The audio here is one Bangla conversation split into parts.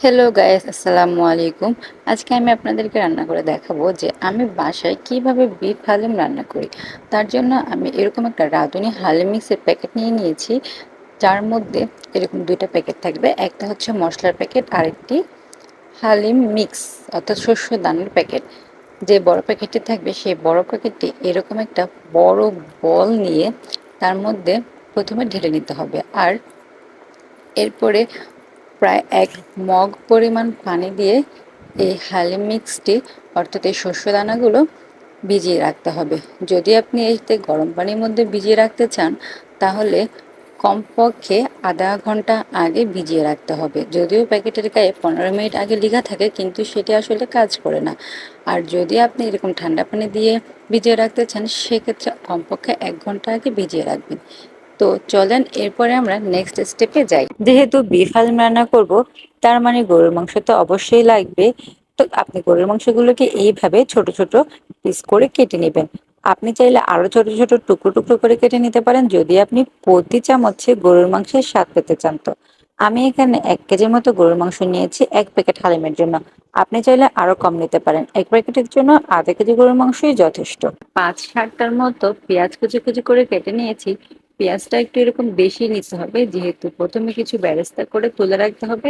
হ্যালো গাইস আসসালামু আলাইকুম আজকে আমি আপনাদেরকে রান্না করে দেখাবো যে আমি বাসায় কীভাবে বিফ হালিম রান্না করি। তার জন্য আমি এরকম একটা রাঁধুনি হালিম মিক্সের প্যাকেট নিয়ে নিয়েছি। যার মধ্যে এরকম দুইটা প্যাকেট থাকবে। একটা হচ্ছে মশলার প্যাকেট আরেকটি হালিম মিক্স অর্থাৎ শস্য দানের প্যাকেট যে বড় প্যাকেটটি থাকবে, সেই বড় প্যাকেটটি এরকম একটা বড় বল নিয়ে তার মধ্যে প্রথমে ঢেলে নিতে হবে। আর এরপরে প্রায় এক মগ পরিমাণ পানি দিয়ে এই হালিম মিক্সটি, অর্থাৎ এই শস্য দানাগুলো ভিজিয়ে রাখতে হবে। যদি আপনি এতে গরম পানির মধ্যে ভিজিয়ে রাখতে চান, তাহলে কমপক্ষে আধা ঘণ্টা আগে ভিজিয়ে রাখতে হবে। যদিও প্যাকেটের গায়ে পনেরো মিনিট আগে লেখা থাকে, কিন্তু সেটি আসলে কাজ করে না। আর যদি আপনি এরকম ঠান্ডা পানি দিয়ে ভিজিয়ে রাখতে চান, সেক্ষেত্রে কমপক্ষে এক ঘণ্টা আগে ভিজিয়ে রাখবেন। তো চলেন এরপরে আমরা নেক্সট স্টেপে যাই। যেহেতু বিফ রান্না করব, তার মানে গরুর মাংস তো অবশ্যই লাগবে। তো আপনি গরুর মাংসগুলোকে এইভাবে ছোট ছোট পিস করে কেটে নেবেন। আপনি চাইলে আরও ছোট ছোট টুকরো টুকরো করে কেটে নিতে পারেন, যদি আপনি প্রতি চামচে গরুর মাংসের স্বাদ পেতে চান তো। আমি এখানে এক কেজির মতো গরুর মাংস নিয়েছি এক প্যাকেট হালিমের জন্য। আপনি চাইলে আরও কম নিতে পারেন। এক প্যাকেটের জন্য আধা কেজি গরুর মাংসই যথেষ্ট। পাঁচ ষাটটার মতো পেঁয়াজ কুচি কুচি করে কেটে নিয়েছি। পেঁয়াজটা একটু এরকম বেশি নিতে হবে, যেহেতু প্রথমে কিছু ব্যারেস্তা করে তুলে রাখতে হবে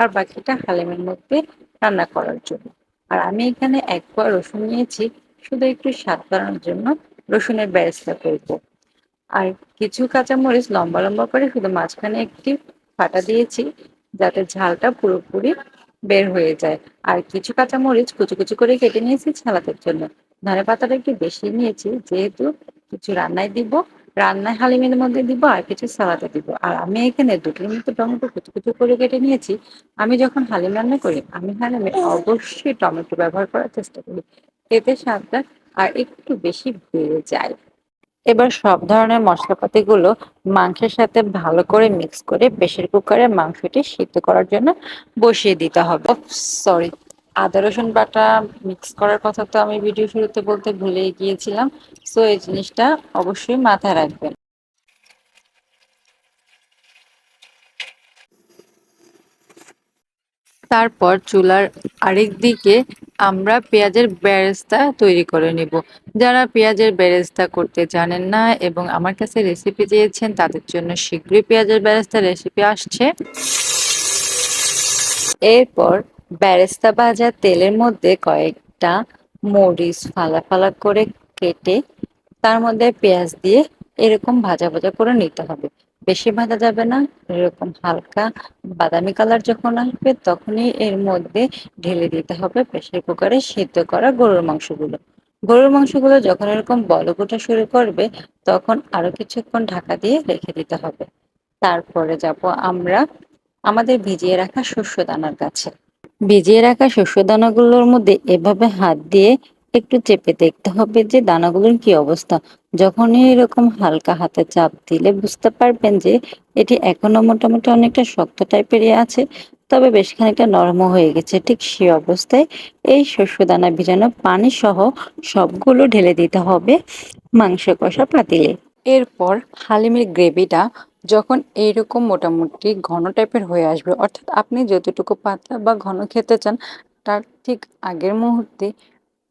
আর বাকিটা হালেমের মধ্যে রান্না করার জন্য। আর আমি এখানে এক পোয়া রসুন নিয়েছি, শুধু একটু স্বাদ বাড়ানোর জন্য রসুনের ব্যারেস্তা করব। আর কিছু কাঁচামরিচ লম্বা লম্বা করে শুধু মাঝখানে একটি ফাটা দিয়েছি, যাতে ঝালটা পুরোপুরি বের হয়ে যায়। আর কিছু কাঁচামরিচ কুচু কুচু করে কেটে নিয়েছি সালাদের জন্য। ধনে পাতাটা একটু বেশি নিয়েছি, যেহেতু কিছু রান্নায় দিব রান্নায় হালিমের মধ্যে দিব আর কিছু সালাদে দিব। আর আমি এখানে দুটোর মতো টমেটো কুচু কুচু করে কেটে নিয়েছি। আমি যখন হালিম রান্না করি, আমি হালিমে অবশ্যই টমেটো ব্যবহার করার চেষ্টা করি। এতে স্বাদটা আর একটু বেশি বেড়ে যায়। এবার সব ধরনের মশলাপাতিগুলো মাংসের সাথে ভালো করে মিক্স করে প্রেশার কুকারে মাংসটি সিদ্ধ করার জন্য বসিয়ে দিতে হবে। সরি আদা, রসুন বাটা মিক্স করার কথা তো আমি ভিডিও শুরুতে বলতে ভুলেই গিয়েছিলাম। সো এই জিনিসটা অবশ্যই মাথায় রাখবেন। তারপর চুলার আরেক দিকে আমরা পেঁয়াজের বেরেস্তা তৈরি করে নিব। যারা পেঁয়াজের বেরেস্তা করতে জানেন না এবং আমার কাছে রেসিপি চেয়েছেন, তাদের জন্য শীঘ্রই পেঁয়াজের বেরেস্তা রেসিপি আসছে। এরপর বেরেস্তা ভাজা তেলের মধ্যে কয়েকটা মরিচ ফালা ফালা করে কেটে তার মধ্যে পেঁয়াজ দিয়ে এরকম ভাজা ভাজা করে নিতে হবে। বেশি ভাজা যাবে না, এরকম হালকা বাদামি কালার যখন আসবে তখনই এর মধ্যে ঢেলে দিতে হবে প্রেসার কুকারে সিদ্ধ করা গরুর মাংসগুলো। গরুর মাংসগুলো যখন এরকম ওঠা শুরু করবে তখন আরও কিছুক্ষণ ঢাকা দিয়ে রেখে দিতে হবে। তারপরে যাব আমরা আমাদের ভিজিয়ে রাখা শস্য দানার কাছে ভিজিয়ে রাখা শস্য দানাগুলোর মধ্যে এভাবে হাত দিয়ে একটু চেপে দেখতে হবে যে দানাগুলোর কি অবস্থা। যখনই এরকম হালকা হাতে চাপ দিলে বুঝতে পারবেন যে এটি এখনও মোটামুটি অনেকটা শক্ত টাইপেরই আছে, তবে বেশ খানিকটা নরম হয়ে গেছে। ঠিক সে অবস্থায় এই শস্য দানা ভিজানো পানি সহ সবগুলো ঢেলে দিতে হবে মাংস কষা পাতিলে। এরপর হালিমের গ্রেভিটা যখন এইরকম মোটামুটি ঘন টাইপের হয়ে আসবে, অর্থাৎ আপনি যতটুকু পাতলা বা ঘন খেতে চান, তার ঠিক আগের মুহূর্তে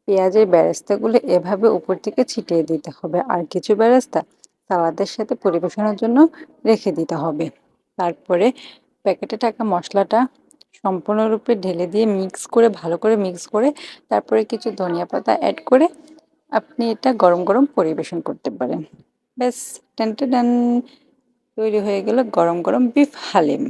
পেঁয়াজের ব্যারেস্তাগুলো এভাবে উপর থেকে ছিটিয়ে দিতে হবে। আর কিছু ব্যারেস্তা সালাদের সাথে পরিবেশনের জন্য রেখে দিতে হবে। তারপরে প্যাকেটে থাকা মশলাটা সম্পূর্ণরূপে ঢেলে দিয়ে মিক্স করে, ভালো করে মিক্স করে, তারপরে কিছু ধনিয়া পাতা অ্যাড করে আপনি এটা গরম গরম পরিবেশন করতে পারেন। ব্যাস টেন টেন। তৈরি হয়ে গেল গরম গরম বিফ হালিম।